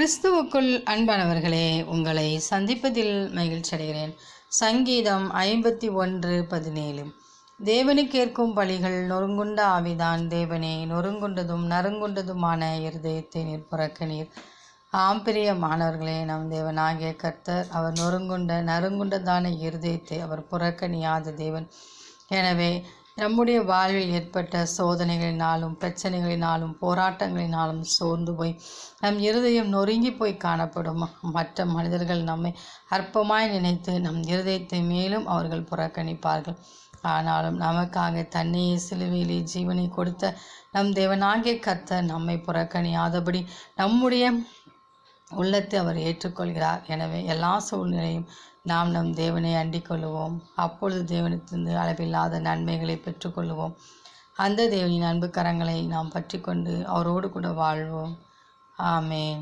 கிறிஸ்துவுக்குள் அன்பானவர்களே உங்களை சந்திப்பதில் மகிழ்ச்சி அடைகிறேன். சங்கீதம் ஐம்பத்தி ஒன்று பதினேழு. தேவனு கேட்கும் பலிகள் நொறுங்குண்ட ஆவிதான். தேவனே நொறுங்குண்டதும் நறுங்குண்டதுமான இருதயத்தை நீர் புறக்கணீர் ஆம் பிரியமானவர்களே நம் தேவனாகிய கர்த்தர் அவர் நொறுங்குண்ட நறுங்குண்டதான இருதயத்தை அவர் புறக்கணியாத தேவன். எனவே நம்முடைய வாழ்வில் ஏற்பட்ட சோதனைகளினாலும் பிரச்சனைகளினாலும் போராட்டங்களினாலும் சோர்ந்து போய் நம் இருதயம் நொறுங்கி போய் காணப்படும். மற்ற மனிதர்கள் நம்மை அற்பமாய் நினைத்து நம் இருதயத்தை மேலும் அவர்கள் புறக்கணிப்பார்கள். ஆனாலும் நமக்காக தன்னையே சிலுவையிலே ஜீவனை கொடுத்த நம் தேவனாகிய கத்த நம்மை புறக்கணியாதபடி நம்முடைய உள்ளத்தை அவர் ஏற்றுக்கொள்கிறார். எனவே எல்லா சூழ்நிலையும் நாம் நம் தேவனை அண்டிக் கொள்ளுவோம். அப்பொழுது தேவனத்திலிருந்து அளவில்லாத நன்மைகளை பெற்றுக்கொள்வோம் அந்த தேவனின் அன்பு கரங்களை நாம் பற்றி கொண்டு அவரோடு கூட வாழ்வோம். ஆமேன்.